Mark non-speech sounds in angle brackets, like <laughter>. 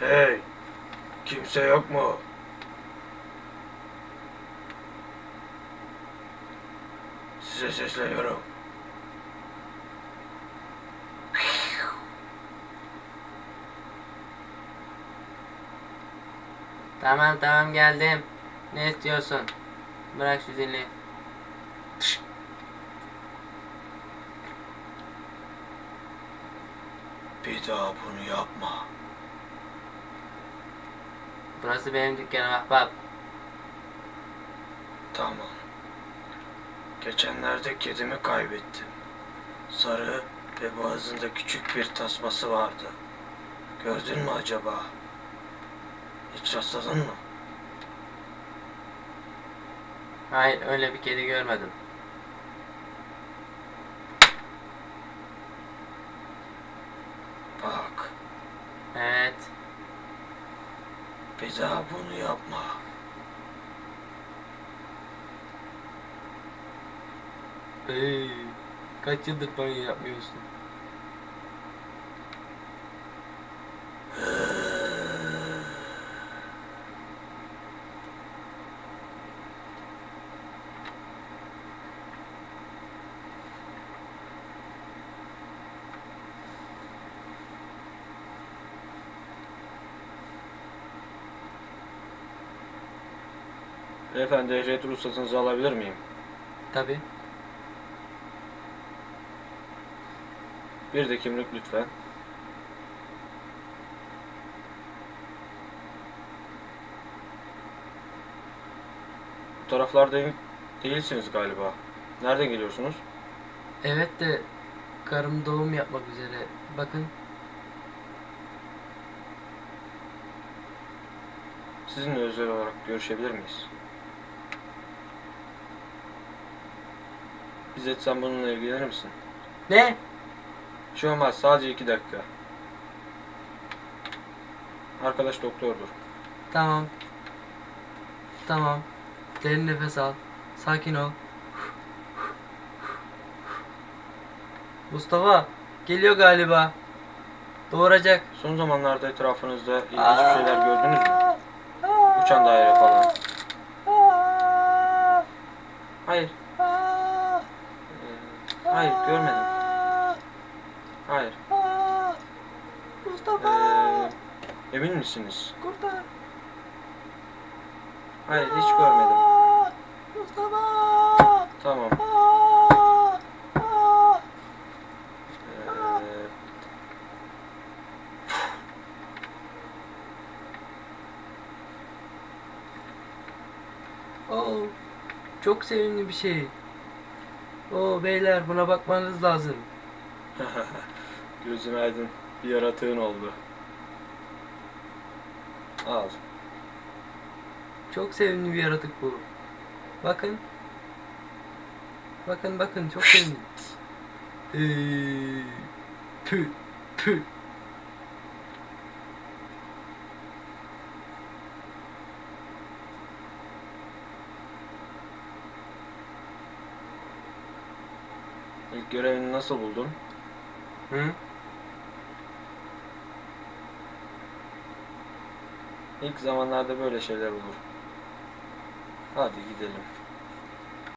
Hey! Kimse yok mu? Size sesleniyorum. Tamam tamam geldim. Ne istiyorsun? Bırak şu zili. Bir daha bunu yapma. Burası benim dükkanım ahbap. Tamam. Geçenlerde kedimi kaybettim. Sarı ve boğazında küçük bir tasması vardı. Gördün mü acaba? Hiç rastladın mı? Hayır öyle bir kedi görmedim. Bak, Evet. Bir daha bunu yapma. Hey, kaç yıldır banyo yapmıyorsun? Beyefendi ehliyet ruhsatınızı alabilir miyim? Tabi. Bir de kimlik lütfen. Bu taraflarda değilsiniz galiba. Nereden geliyorsunuz? Evet de karım doğum yapmak üzere. Bakın Sizinle özel olarak görüşebilir miyiz? İzzet sen bununla ilgilenir misin? ne? Bir şey olmaz sadece iki dakika. Arkadaş doktordur. Tamam. Tamam. Derin nefes al. Sakin ol. Mustafa geliyor galiba. Doğuracak. Son zamanlarda etrafınızda ilginç bir şeyler gördünüz mü? Uçan daire falan. Hayır. Hayır görmedim. Hayır. Mustafa Ee, emin misiniz? kurtar. Hayır hiç görmedim. Mustafa. Tamam. Ee, Oo, çok sevimli bir şey. Oo beyler buna bakmanız lazım. <laughs> Gözün aydın. Bir yaratığın oldu. Al. Çok sevimli bir yaratık bu. Bakın. Bakın bakın çok sevimli. Eee, tüh, tüh. Görevini nasıl buldun? Hı? İlk zamanlarda böyle şeyler olur. Hadi gidelim.